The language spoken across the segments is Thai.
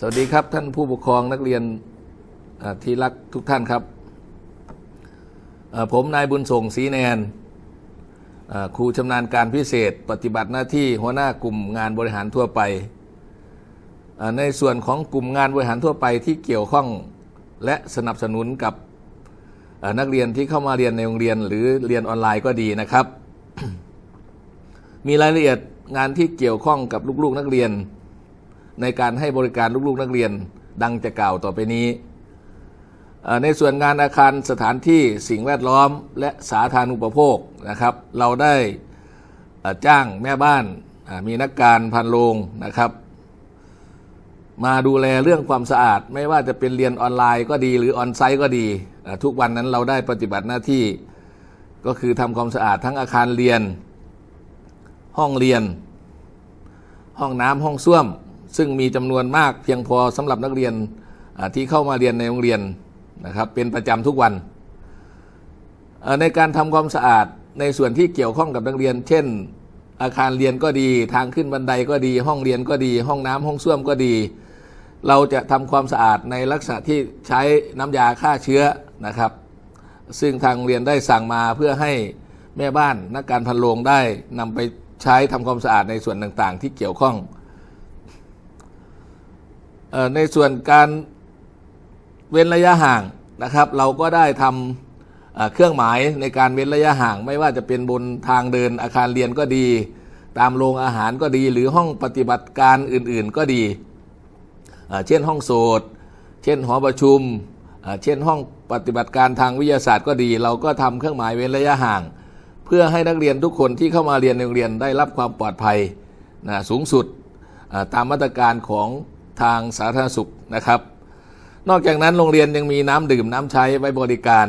สวัสดีครับท่านผู้ปกครองนักเรียนที่รักทุกท่านครับ ผมนายบุญส่งศรีแนนครูชำนาญการพิเศษ ปฏิบัติหน้าที่หัวหน้ากลุ่มงานบริหารทั่วไป ในส่วนของกลุ่มงานบริหารทั่วไปที่เกี่ยวข้องและสนับสนุนกับนักเรียนที่เข้ามาเรียนในโรงเรียนหรือเรียนออนไลน์ก็ดีนะครับ มีรายละเอียดงานที่เกี่ยวข้องกับลูกๆนักเรียน ในการให้บริการลูกๆนักเรียนดังจะกล่าวต่อไปนี้ ในส่วนงานอาคารสถานที่สิ่งแวดล้อมและสาธารณูปโภคนะครับ เราได้จ้างแม่บ้านมีนักการพันโรงนะครับ มาดูแลเรื่องความสะอาด ไม่ว่าจะเป็นเรียนออนไลน์ก็ดีหรือออนไซต์ก็ดี ทุกวันนั้นเราได้ปฏิบัติหน้าที่ ก็คือทำความสะอาดทั้งอาคารเรียน ห้องเรียน ห้องน้ำห้องส้วม ซึ่งมีจำนวนมากเพียงพอสำหรับนักเรียนที่เข้ามาเรียนในโรงเรียนนะครับเป็นประจำทุกวัน ในการทำความสะอาดในส่วนที่เกี่ยวข้องกับนักเรียน เช่น อาคารเรียนก็ดี ทางขึ้นบันไดก็ดี ห้องเรียนก็ดี ห้องน้ำห้องส้วมก็ดี เราจะทำความสะอาดในลักษณะที่ใช้น้ำยาฆ่าเชื้อนะครับ ซึ่งทางโรงเรียนได้สั่งมาเพื่อให้แม่บ้านนักการพันโรงได้นำไปใช้ทำความสะอาดในส่วนต่างๆ ที่เกี่ยวข้อง ในส่วนการเว้นระยะห่างนะครับ เราก็ได้ทำเครื่องหมายในการเว้นระยะห่าง ไม่ว่าจะเป็นบนทางเดินอาคารเรียนก็ดี ตามโรงอาหารก็ดี หรือห้องปฏิบัติการอื่น ๆก็ดี เช่นห้องโสดเช่นหอประชุม เช่นห้องปฏิบัติการทางวิทยาศาสตร์ก็ดี เราก็ทำเครื่องหมายเว้นระยะห่าง เพื่อให้นักเรียนทุกคนที่เข้ามาเรียนในโรงเรียนได้รับความปลอดภัยนะสูงสุดตามมาตรการของ ทางสาธารณสุขนะครับ นอกจากนั้นโรงเรียนยังมีน้ำดื่มน้ำใช้ไว้บริการ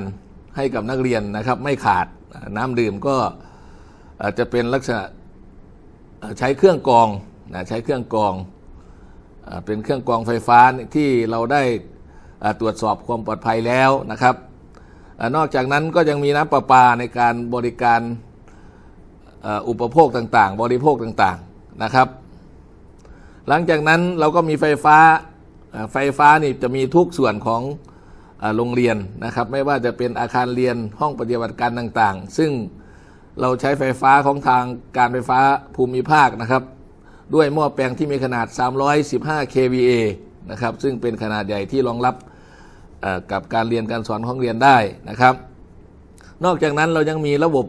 ให้กับนักเรียนนะครับไม่ขาดน้ำดื่มก็อาจจะเป็นลักษณะใช้เครื่องกรองนะใช้เครื่องกรองอเป็นเครื่องกรองไฟฟ้าที่เราได้ตรวจสอบความปลอดภัยแล้วนะครับอนอกจากนั้นก็ยังมีน้ำประปาในการบริการอุปโภคต่างๆ บริโภคต่างๆนะครับ หลังจากนั้นเราก็มีไฟฟ้าไฟฟ้านี่จะมีทุกส่วนของอโรงเรียนนะครับ ไม่ว่าจะเป็นอาคารเรียนห้องปฏิบัติการต่างๆ ซึ่งเราใช้ไฟฟ้าของทางการไฟฟ้าภูมิภาคนะครับ ด้วยหม้อแปลงที่มีขนาด 315 kVA นะครับ ซึ่งเป็นขนาดใหญ่ที่รองรับกับการเรียนการสอนของเรียนได้นะครับ นอกจากนั้นเรายังมีระบบ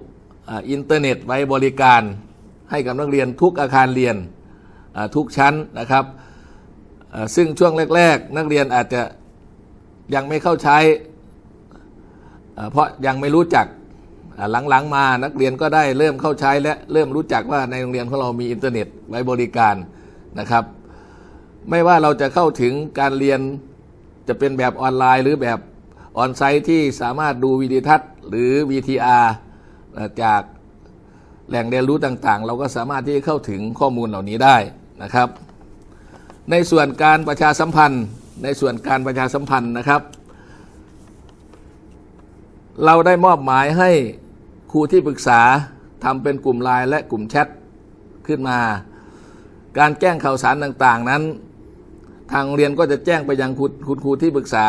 อินเทอร์เน็ตไว้บริการให้กับนักเรียนทุกอาคารเรียน ทุกชั้นนะครับ ซึ่งช่วงแรก ๆ นักเรียนอาจจะยังไม่เข้าใช้ เพราะยังไม่รู้จักหลังๆมานักเรียนก็ได้เริ่มเข้าใช้และเริ่มรู้จักว่าในโรงเรียนของเรามีอินเทอร์เน็ตไว้บริการนะครับ ไม่ว่าเราจะเข้าถึงการเรียนจะเป็นแบบออนไลน์ หรือแบบออนไซต์ที่สามารถดูวิดีทัศน์หรือ VTR เอ่อจากแหล่งเรียนรู้ต่างๆ เราก็สามารถที่จะเข้าถึงข้อมูลเหล่านี้ได้ นะครับ ในส่วนการประชาสัมพันธ์ ในส่วนการประชาสัมพันธ์นะครับ เราได้มอบหมายให้ครูที่ปรึกษาทำเป็นกลุ่มไลน์และกลุ่มแชทขึ้นมา การแจ้งข่าวสารต่างๆนั้น ทางโรงเรียนก็จะแจ้งไปยังคุณคุณครูที่ปรึกษา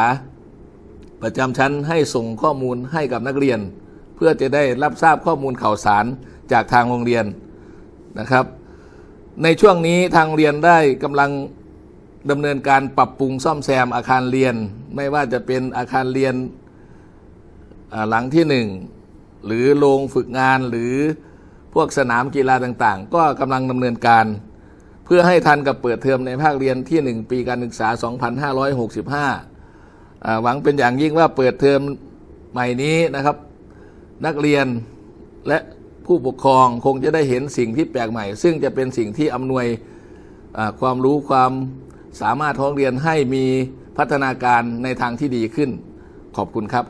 ประจำชั้นให้ส่งข้อมูลให้กับนักเรียน เพื่อจะได้รับทราบข้อมูลข่าวสารจากทางโรงเรียนนะครับ ในช่วงนี้ทางเรียนได้กำลังดำเนินการปรับปรุงซ่อมแซมอาคารเรียน ไม่ว่าจะเป็นอาคารเรียนหลังที่หนึ่งหรือโรงฝึกงานหรือพวกสนามกีฬาต่างๆ ก็กำลังดำเนินการ เพื่อให้ทันกับเปิดเทอมในภาคเรียนที่ 1 ปีการศึกษา 2565 หวังเป็นอย่างยิ่งว่าเปิดเทอมใหม่นี้นะครับ นักเรียนและ ผู้ปกครองคงจะได้เห็นสิ่งที่แปลกใหม่ ซึ่งจะเป็นสิ่งที่อำนวยอ่าความรู้ความสามารถท้องเรียนให้มีพัฒนาการในทางที่ดีขึ้น ขอบคุณครับ